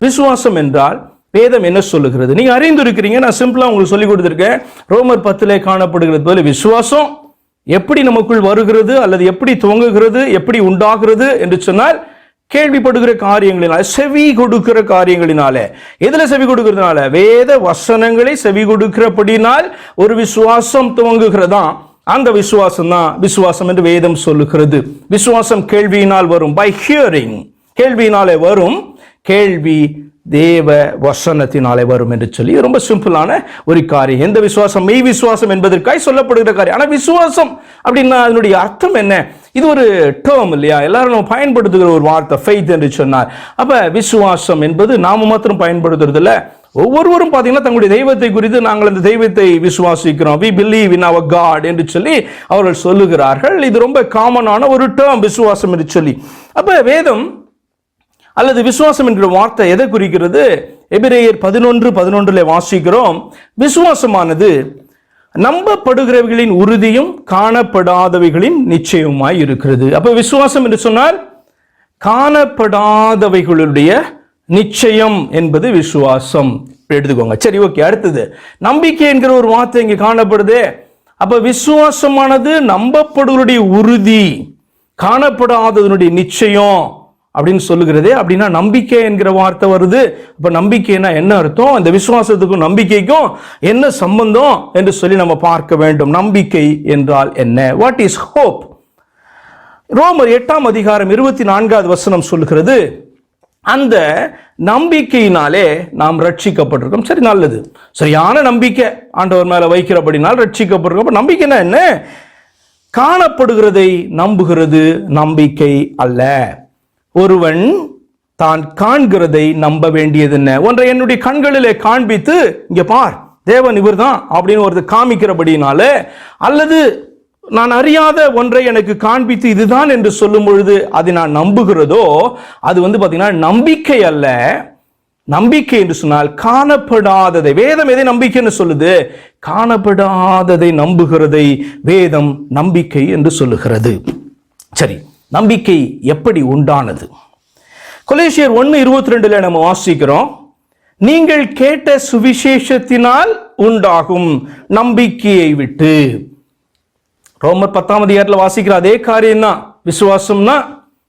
விசுவாசம் என்றால் வேதம் என்ன சொல்லுகிறது? நீங்க அறிந்திருக்கிறீங்க நான் சிம்பிளா உங்களுக்கு சொல்லி கொடுத்துருக்கேன். ரோமர் பத்திலே காணப்படுகிறது போல விசுவாசம் எப்படி நமக்குள் வருகிறது அல்லது எப்படி துவங்குகிறது எப்படி உண்டாகிறது என்று சொன்னால் கேள்விப்படுகிற காரியங்களினால செவி கொடுக்கிற காரியங்களினால. எதுல செவி கொடுக்கிறதுனால? வேத வசனங்களை செவி கொடுக்கிறபடினால் ஒரு விசுவாசம் துவங்குகிறதா? அந்த விசுவாசம் தான் விசுவாசம் என்று வேதம் சொல்லுகிறது. விசுவாசம் கேள்வியினால் வரும். பை ஹியரிங் கேள்வியினாலே வரும். கேள்வி தேவ வசனத்தினாலே வரும் என்று சொல்லி ரொம்ப சிம்பிளான ஒரு காரியம். எந்த விசுவாசம்? மெய் விசுவாசம் என்பதற்காய் சொல்லப்படுகிற காரியம். ஆனால் விசுவாசம் அப்படின்னா அதனுடைய அர்த்தம் என்ன? இது ஒரு டேர்ம் இல்லையா? எல்லாரும் நம்ம பயன்படுத்துகிற ஒரு வார்த்தை ஃபெய்த் என்று சொன்னார். அப்போ விசுவாசம் என்பது நாம மாத்திரம் பயன்படுத்துறது இல்லை ஒவ்வொருவரும் பார்த்தீங்கன்னா தங்களுடைய தெய்வத்தை குறித்து நாங்கள் அந்த தெய்வத்தை விசுவாசிக்கிறோம். We believe in our god என்று சொல்லி அவர்கள் சொல்லுகிறார்கள். இது ரொம்ப காமனான ஒரு டேர்ம் விசுவாசம் என்று சொல்லி. அப்போ வேதம் அல்லது விசுவாசம் என்கிற வார்த்தை எதை குறிக்கிறது? எபிரேயர் பதினொன்று பதினொன்றில் வாசிக்கிறோம். விசுவாசமானது நம்பப்படுகிறவைகளின் உறுதியும் காணப்படாதவைகளின் நிச்சயமாய் இருக்கிறது. அப்போ விசுவாசம் என்று சொன்னால் காணப்படாதவைகளுடைய நிச்சயம் என்பது விசுவாசம். எடுத்துக்கோங்க. சரி ஓகே அடுத்தது. நம்பிக்கை என்கிற ஒரு வார்த்தை இங்கே காணப்படுதே. அப்போ விசுவாசமானது நம்பப்படுவருடைய உறுதி காணப்படாததனுடைய நிச்சயம். அப்படின்னு சொல்லுகிறதே. அப்படின்னா நம்பிக்கை என்கிற வார்த்தை வருது. இப்போ நம்பிக்கைன்னா என்ன அர்த்தம்? இந்த விசுவாசத்துக்கும் நம்பிக்கைக்கும் என்ன சம்பந்தம் என்று சொல்லி நம்ம பார்க்க வேண்டும். நம்பிக்கை என்றால் என்ன? வாட் இஸ் ஹோப் ரோமர் எட்டாம் அதிகாரம் இருபத்தி நான்காவது வசனம் சொல்லுகிறது. அந்த நம்பிக்கையினாலே நாம் ரட்சிக்கப்பட்டிருக்கோம். சரி நல்லது. சரியான நம்பிக்கை ஆண்டவர் மேலே வைக்கிறபடினால் ரட்சிக்கப்பட்டிருக்கோம். அப்ப நம்பிக்கைன்னா என்ன? காணப்படுகிறதை நம்புகிறது நம்பிக்கை அல்ல. ஒருவன் தான் காண்கிறதை நம்ப வேண்டியது என்ன ஒன்றை என்னுடைய கண்களிலே காண்பித்து இங்க பார் தேவன் இவர் தான் அப்படின்னு ஒருத்தர் காமிக்கிறபடினால அல்லது நான் அறியாத ஒன்றை எனக்கு காண்பித்து இதுதான் என்று சொல்லும் பொழுது அதை நான் நம்புகிறதோ அது வந்து பார்த்தீங்கன்னா நம்பிக்கை அல்ல. நம்பிக்கை என்று சொன்னால் காணப்படாததை. வேதம் எதை நம்பிக்கைன்னு சொல்லுது? காணப்படாததை நம்புகிறதை வேதம் நம்பிக்கை என்று சொல்லுகிறது. சரி. நம்பிக்கை எப்படி உண்டானது? கொலேசியர் ஒன்று இருபத்தி ரெண்டுல நம்ம வாசிக்கிறோம். நீங்கள் கேட்ட சுவிசேஷத்தினால் உண்டாகும் நம்பிக்கையை விட்டு. ரோமர் பத்தாம் அதிகாரத்தில் வாசிக்கிற அதே காரியம் தான் விசுவாசம்னா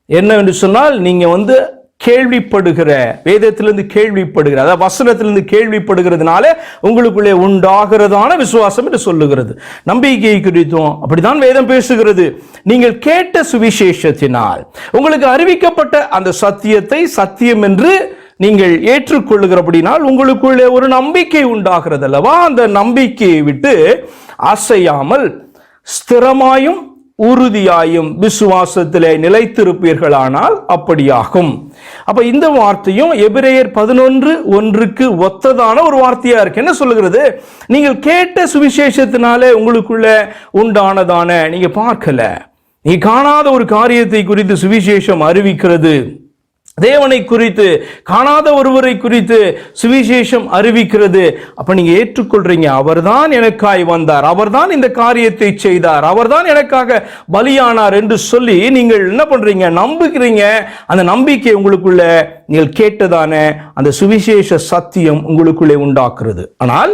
என்ன என்று சொன்னால் நீங்கள் வந்து கேள்விப்படுகிற வேதத்திலிருந்து கேள்விப்படுகிற அதாவது வசனத்திலிருந்து கேள்விப்படுகிறதுனால உங்களுக்குள்ளே உண்டாகிறதான விசுவாசம் என்று சொல்லுகிறது. நம்பிக்கை குறித்தும். அப்படிதான் வேதம் பேசுகிறது. நீங்கள் கேட்ட சுவிசேஷத்தினால் உங்களுக்கு அறிவிக்கப்பட்ட அந்த சத்தியத்தை சத்தியம் என்று நீங்கள் ஏற்றுக்கொள்ளுகிறபடினால் உங்களுக்குள்ளே ஒரு நம்பிக்கை உண்டாகிறது அல்லவா அந்த நம்பிக்கையை விட்டு அசையாமல் ஸ்திரமாயும் உறுதியாயும் விசுவாசத்திலே நிலைத்திருப்பீர்களானால் அப்படியாகும். அப்ப இந்த வார்த்தையும் எபிரேயர் பதினொன்று ஒன்றுக்கு ஒத்ததான ஒரு வார்த்தையா இருக்கு. என்ன சொல்லுகிறது? நீங்கள் கேட்ட சுவிசேஷத்தினாலே உங்களுக்குள்ள உண்டானதான நீங்க பார்க்கல. நீ காணாத ஒரு காரியத்தை குறித்து சுவிசேஷம் அறிவிக்கிறது. தேவனை குறித்து காணாத ஒருவரை குறித்து சுவிசேஷம் அறிவிக்கிறது. அப்ப நீங்க ஏற்றுக்கொள்றீங்க அவர்தான் எனக்காய் வந்தார் அவர்தான் இந்த காரியத்தை செய்தார் அவர்தான் எனக்காக பலியானார் என்று சொல்லி நீங்கள் என்ன பண்றீங்க நம்புகிறீங்க. அந்த நம்பிக்கை உங்களுக்குள்ள நீங்கள் கேட்டதான அந்த சுவிசேஷ சத்தியம் உங்களுக்குள்ளே உண்டாக்குறது. ஆனால்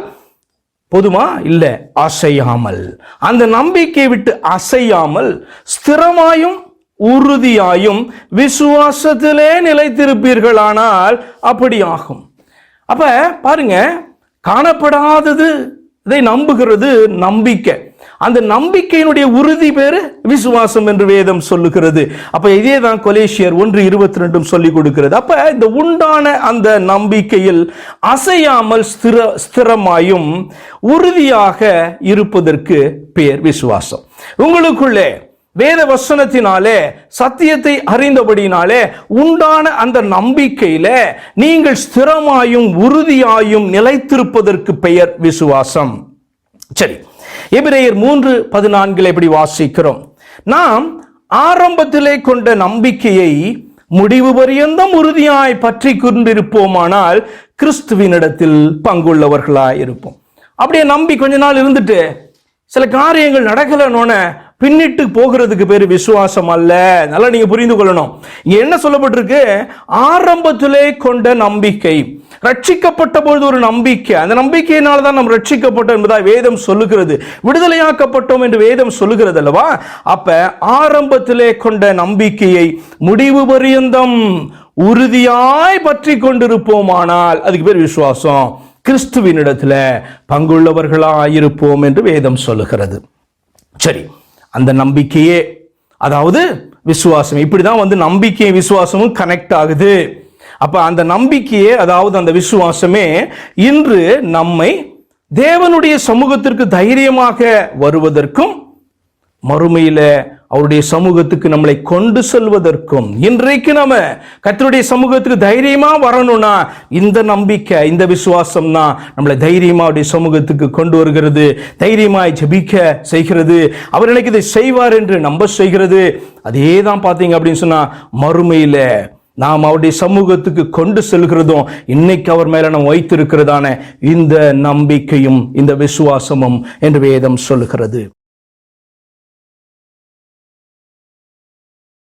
போதுமா இல்லை அசையாமல். அந்த நம்பிக்கை விட்டு அசையாமல் ஸ்திரமாயும் உறுதியாயும் விசுவாசத்திலே நிலைத்திருப்பீர்களானால் அப்படி ஆகும் அப்ப பாருங்க காணப்படாதது இதை நம்புகிறது நம்பிக்கை. அந்த நம்பிக்கையினுடைய உறுதி பேரு விசுவாசம் என்று வேதம் சொல்லுகிறது. அப்ப இதே தான் கொலேஷியர் ஒன்று இருபத்தி ரெண்டும் சொல்லி கொடுக்கிறது. அப்ப இந்த உண்டான அந்த நம்பிக்கையில் அசையாமல் ஸ்திர ஸ்திரமாயும் உறுதியாக இருப்பதற்கு பேர் விசுவாசம். உங்களுக்குள்ளே வேத வசனத்தினாலே சத்தியத்தை அறிந்தபடினாலே உண்டான அந்த நம்பிக்கையில நீங்கள் ஸ்திரமாயும் உறுதியாயும் நிலைத்திருப்பதற்கு பெயர் விசுவாசம். சரி எபிரேயர் மூன்று பதினான்கில் எப்படி வாசிக்கிறோம்? நாம் ஆரம்பத்திலே கொண்ட நம்பிக்கையை முடிவு பரியந்தம் உறுதியாய் பற்றி கொண்டிருப்போமானால் கிறிஸ்துவினிடத்தில் பங்குள்ளவர்களாய் இருப்போம் அப்படியே நம்பி கொஞ்ச நாள் இருந்துட்டு சில காரியங்கள் நடக்கலன்னு பின்னிட்டு போகிறதுக்கு பேர் விசுவாசம் அல்ல. நல்லா நீங்க புரிந்து கொள்ளணும். இங்க என்ன சொல்லப்பட்டிருக்கு? ஆரம்பத்திலே கொண்ட நம்பிக்கை. ரட்சிக்கப்பட்ட பொழுது ஒரு நம்பிக்கை. அந்த நம்பிக்கையினால தான் நாம் ரட்சிக்கப்பட்டோம் என்பதா வேதம் சொல்லுகிறது. விடுதலையாக்கப்பட்டோம் என்று வேதம் சொல்லுகிறது அல்லவா? அப்ப ஆரம்பத்திலே கொண்ட நம்பிக்கையை முடிவு பரியந்தம் உறுதியாய் பற்றி கொண்டிருப்போமானால் அதுக்கு பேர் விசுவாசம். கிறிஸ்துவினிடத்துல பங்குள்ளவர்களாயிருப்போம் என்று வேதம் சொல்லுகிறது. சரி. அந்த நம்பிக்கையே அதாவது விசுவாசம். இப்படிதான் வந்து நம்பிக்கை விசுவாசமும் கனெக்ட் ஆகுது. அப்ப அந்த நம்பிக்கையே அதாவது அந்த விசுவாசமே இன்று நம்மை தேவனுடைய சமூகத்திற்கு தைரியமாக வருவதற்கும் மறுமையில அவருடைய சமூகத்துக்கு நம்மளை கொண்டு செல்வதற்கும் இன்றைக்கு நம்ம கத்தருடைய சமூகத்துக்கு தைரியமா வரணும்னா இந்த நம்பிக்கை இந்த விசுவாசம் தான் நம்மளை தைரியமா அவருடைய சமூகத்துக்கு கொண்டு வருகிறது தைரியமாய் ஜபிக்க செய்கிறது. அவர் எனக்கு இதை செய்வார் என்று நம்ப செய்கிறது. அதே தான் பார்த்தீங்க அப்படின்னு சொன்னா மறுமையில நாம் அவருடைய சமூகத்துக்கு கொண்டு செல்கிறதும் இன்னைக்கு அவர் மேல நம்ம வைத்திருக்கிறதான இந்த நம்பிக்கையும் இந்த விசுவாசமும் என்று வேதம் சொல்லுகிறது.